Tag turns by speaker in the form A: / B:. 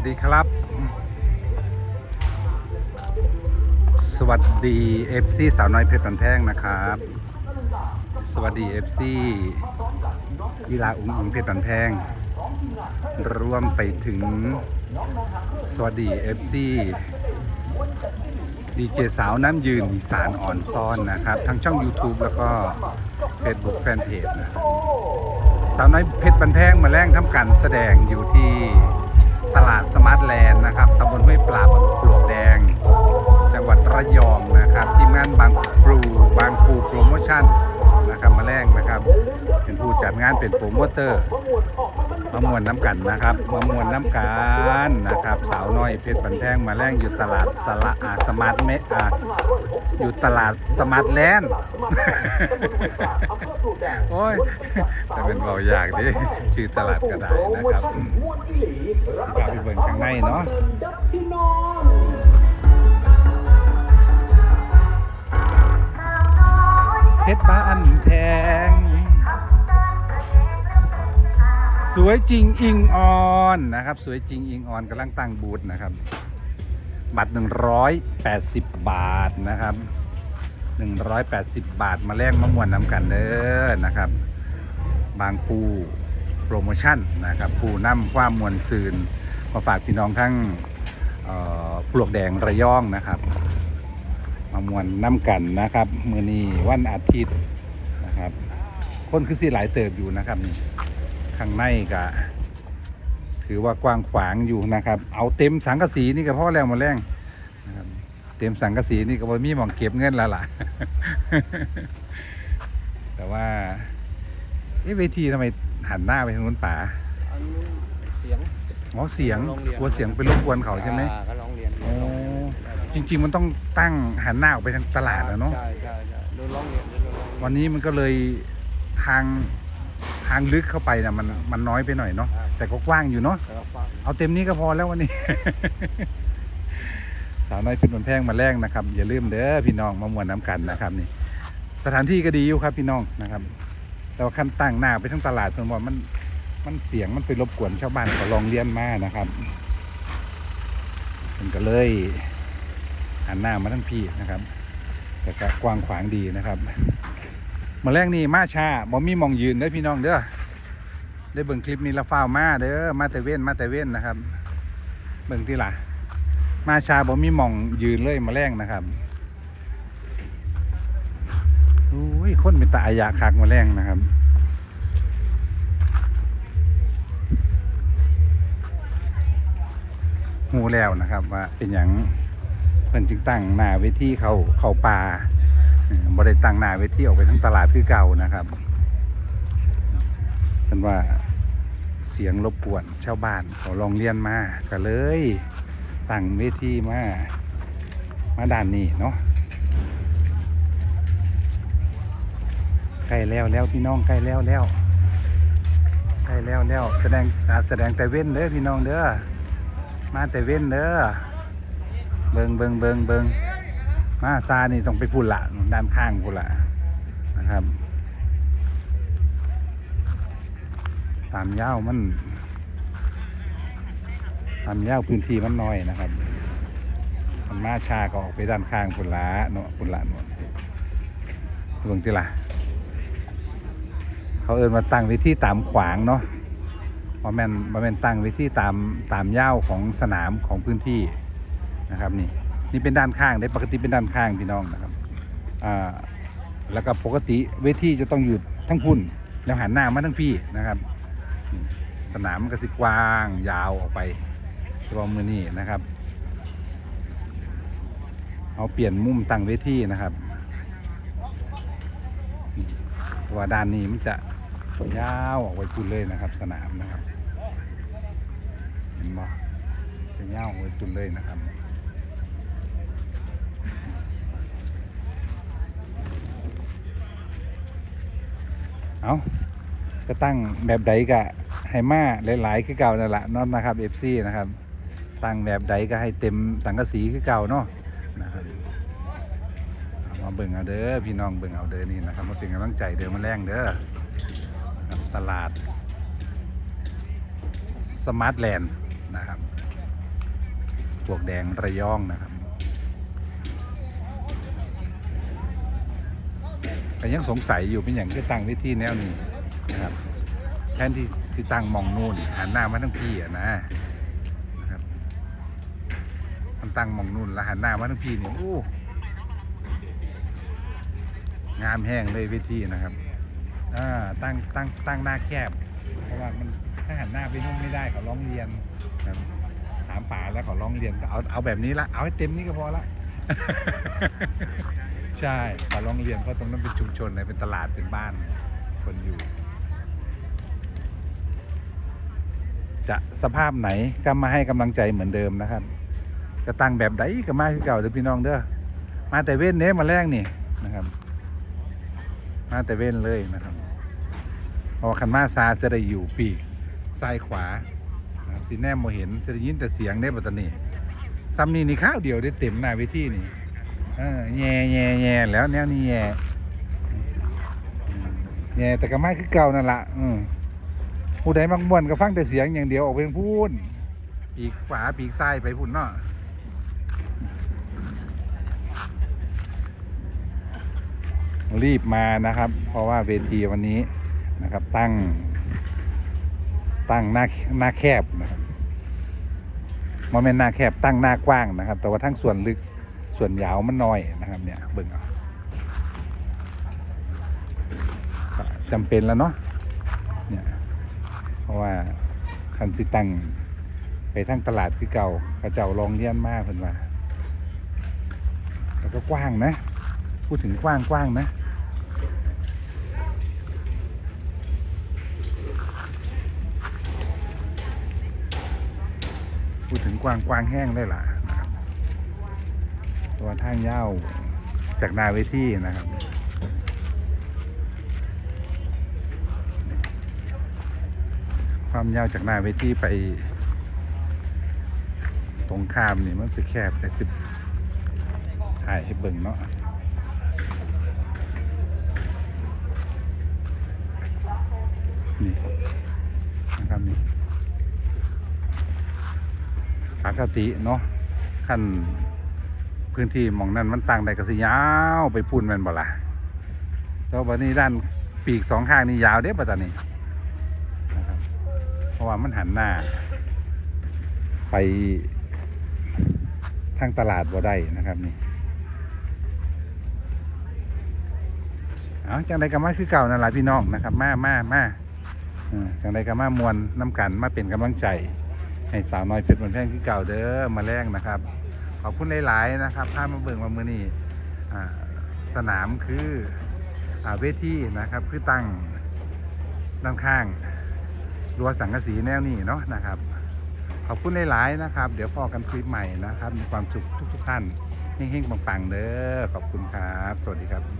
A: วัสดีครับ สวัสดี FC สาวน้อยเพชรบันแพงนะครับ สวัสดี FC ยีลาอุ้งอิงเพชรบันแพง รวมไปถึง สวัสดี FC ดีเจสาวน้ำยืนอีสานอ่อนซ่อนนะครับ ทั้งช่อง YouTube แล้วก็ Facebook Fanpage นะครับสาวน้อยเพชรบันแพงมาแรงทำการแสดงอยู่ที่ ตลาดสมาร์ทแลนด์นะครับตำบลห้วยปลาบอำเภอปลวกแดง จังหวัดระยองนะครับ ทีมงานบางปลูบางปูโปรโมชั่นนะครับมาแรงนะครับ เป็นผู้จัดงานเป็นโปรโมเตอร์ มามวนน้ำกันนะครับมามวนน้ำกันนะครับ สาวน้อยเพชรบันแพงมาแรงอยู่ตลาดสละอาสมาร์ทเมอาอยู่ตลาดสมาร์ทแลนด์โอ้ยแต่เป็นเบาอยากดิชื่อตลาดกระไดนะครับอืมที่พาไปเบิ่งข้างในเนาะเพชรบ้านแพง สวยจริงอิงออนนะครับ สวยจริงอิงออนกำลังตั้งบูธนะครับ บัตร 180 บาทนะครับ 180 บาทมาแลกมะม่วนน้ำกันเด้อนะครับ บางปูโปรโมชั่นนะครับปูน้ำความมวลซืนมาฝากพี่น้องทั้งปลวกแดงระยองนะครับมามวนน้ำกันนะครับ มือนี้วันอาทิตย์นะครับ คนคือสิหลายเติบอยู่นะครับนี่ ข้างในก็ถือว่ากว้างขวางอยู่นะครับ เอาเต็มสังกะสีนี่ก็พอแล้วหมาแรงนะครับเตรียมสังกะสีนี่ก็บ่มีหมองเก็บเงินแล้วล่ะ แต่ว่าเอ๊ะเวทีทำไมหันหน้าไปทางนู้นป๋า
B: อันนี้เสียง
A: อ๋อเสียง
B: โรงเรียน
A: กลัวเสียงไปรบกวนเขาใช่ไหม
B: อ่าก็ร้องเรียน
A: โอ้จริง ๆ มันต้องตั้งหันหน้าออกไปทางตลาดแล้วเนาะ
B: ใช่ใช่ใช่โดนร้องเรียนโดนร้องเรียน
A: วันนี้มันก็เลยทาง ทางลึกเข้าไปนะมันมันน้อยไปหน่อยเนาะแต่ก็กว้างอยู่เนาะ
B: แต่ว่าฟัง
A: เอาเต็มนี้ก็พอแล้ววันนี้ สาวน้อยเป็นบนแพงมาแรงนะครับ อย่าลืมเด้อพี่น้องมามวนน้ำกันนะครับนี่ สถานที่ก็ดีอยู่ครับพี่น้องนะครับ แต่ว่าขั้นตั้งหน้าไปทั้งตลาดส่วนว่ามันมันเสียงมันไปรบกวนชาวบ้านก็ลองเรียนมานะครับมันก็เลยหันหน้ามาทั้งพี่นะครับ แต่ก็กว้างขวางดีนะครับ มาแรกนี่มาชาบ่มีมองยืนเด้พี่น้องเด้อได้เบิ่งคลิปนี้ละฟ้าวมาเด้อมาแต่เว้นมาแต่เว้นนะครับ เบิ่งที่ล่ะ มาชาบ่มีมองยืนเลยมาแรงนะครับอุ้ยคนเป็นตาอายะคักมาแรงนะครับหูแล้วนะครับว่าเป็นอย่างเพิ่นจึงตั้งหน้าเวทีเขาเขาป่า บ่ไดตั้งหนาเวทีออกไปทั้งตลาดคือเก่านะครับเป็นว่าเสียงรบกวนชาวบ้านเขาลองเรียนมาก็เลยตั้งเวทีมา มาด้านนี้เนาะใกล้แล้วแล้วพี่น้องใกล้แล้วแล้วใกล้แล้วแล้วแสดงแสดงแต่เว้นเด้อพี่น้องเด้อมาแต่เว้นเด้อเบิงเบิงเบิงเบิง มาซานี่ต้องไปพุ่นละด้านข้างพุ่นละนะครับ ตามยาวมันทำยาวพื้นที่มันน้อยนะครับมันมาชาก็ออกไปด้านข้างพุ่นละเนาะพุ่นละเนาะเบิ่งติล่ะเขาเอินมาตั้งไว้ที่ตามขวางเนาะบ่แมนบ่แมนตั้งไว้ที่ตามตามยาวของสนามของพื้นที่นะครับนี่ นี่เป็นด้านข้างได้ปกติเป็นด้านข้างพี่น้องนะครับอ่าแล้วก็ปกติเวทีจะต้องอยู่ทั้งพุ่นแล้วหันหน้ามาทั้งพี่นะครับ สนามมันก็สิกว้างยาวออกไปรวมมือนี่นะครับ เอาเปลี่ยนมุมตั้งเวทีนะครับตัวด้านนี้มันจะยาวออกไปพุ่นเลยนะครับ สนามนะครับเห็นบ่จะยาวออกไปพุ่นเลยนะครับ เอาจะตั้งแบบใดกะให้มาหลาย ๆ คือเก่านั่นแหละนอนนะครับ FC นะครับ ตั้งแบบใดก็ให้เต็มสังกะสีคือเก่าเนาะนะครับมาเบิ่งเอาเด้อพี่น้องเบิ่งเอาเด้อนี่นะครับมาเป็นกำลังใจเด้อมาแรงเด้อตลาดสมาร์ทแลนด์นะครับปลวกแดงระยองนะครับแต่ ยังสงสัยอยู่เป็นอย่างที่ตั้งเวิธีแนวนี้นะครับแทนที่สิตั้งมองนู่นหันหน้ามาทั้งพี่อะนะนะครับมันตั้งมองนู่นแล้วหันหน้ามาทั้งพี่เนี่ยโอ้งามแห้งเลยเวิธีนะครับอ่าตั้งตั้งตั้งหน้าแคบ เพราะว่ามันถ้าหันหน้าไปนู่นไม่ได้เขาร้องเรียนครับถามป่าแล้วเขาร้องเรียนก็เอาเอาแบบนี้ละเอาให้เต็มนี่ก็พอละ ใช่เขาร้องเรียนเพราะตรงนั้นเป็นชุมชนนะเป็นตลาดเป็นบ้านคนอยู่ จะสภาพไหนก็มาให้กำลังใจเหมือนเดิมนะครับจะตั้งแบบใดก็มาคือเก่าเด้อพี่น้องเด้อมาแต่เว้นเน้มาแรงนี่นะครับ มาแต่เว้นเลยนะครับพอคันมาซาจะได้อยู่ปีกซ้ายขวานะครับสีแนมโมเห็นจะได้ยินแต่เสียงได้ปัตตานีซัมนี่นี่ข้าวเดียวได้เต็มหน้าเวทีนี่ เออแย่แย่แย่แล้วแนวนี้แย่แย่แต่ก็มาคือเก่านั่นละอืมผู้ใดมักม่วนก็ฟังแต่เสียงอย่างเดียวออกเพลงพูนปีกขวาปีกซ้ายไปพุ่นเนาะรีบมานะครับ เพราะว่าเวทีวันนี้นะครับ ตั้ง ตั้งหน้าหน้าแคบนะครับโมเมนหน้าแคบตั้งหน้ากว้างนะครับ แต่ว่าทั้งส่วนลึก ส่วนยาวมันน้อยนะครับเนี่ยเบิ่งเอาก็จำเป็นแล้วเนาะเนี่ยเพราะว่าคันสิตังไปทั้งตลาดคือเก่าเขาเจ้าลองเลี้ยนมากเพิ่นว่าแล้วก็กว้างนะ พูดถึงกว้างกว้างนะพูดถึงกว้างกว้างแห้งได้ล่ะนะ ตัวทางยาวจากนาเวทีนะครับความยาวจากหน้าเวทีไป ตรงข้ามนี่มันสิแคบแต่สิบถ่ายให้เบิ่งเนาะนี่นะครับนี่ปกติเนาะขั้น พื้นที่มองนั้นมันต่างใดก็สิยาวไปพุ่นแมันบ่ละแล้วบัดนี้ด้านปีกสองข้างนี่ยาวเด้ปัตานีนะครับเพราะว่ามันหันหน้า ไปทางตลาดบ่ได้นะครับนี่เอาจังใดก็มาคือเก่านั่นแหละพี่น้องนะครับ มามามาจังใดก็มามวนน้ำกันมาเป็นกำลังใจ ให้สาวน้อยเพชรบนแพงคือเก่าเด้อมาแรงนะครับ ขอบคุณหลาย ๆ นะครับพามาเบิ่งมามือนี่สนามคืออเวทีนะครับ คือตั้งด้านข้างรั้วสังกะสีแนวนี้เนาะนะครับ ขอบคุณหลาย ๆ นะครับ เดี๋ยวพอกันคลิปใหม่นะครับ มีความสุขทุก ๆ ท่านเฮงๆปังๆเด้อขอบคุณครับ สวัสดีครับ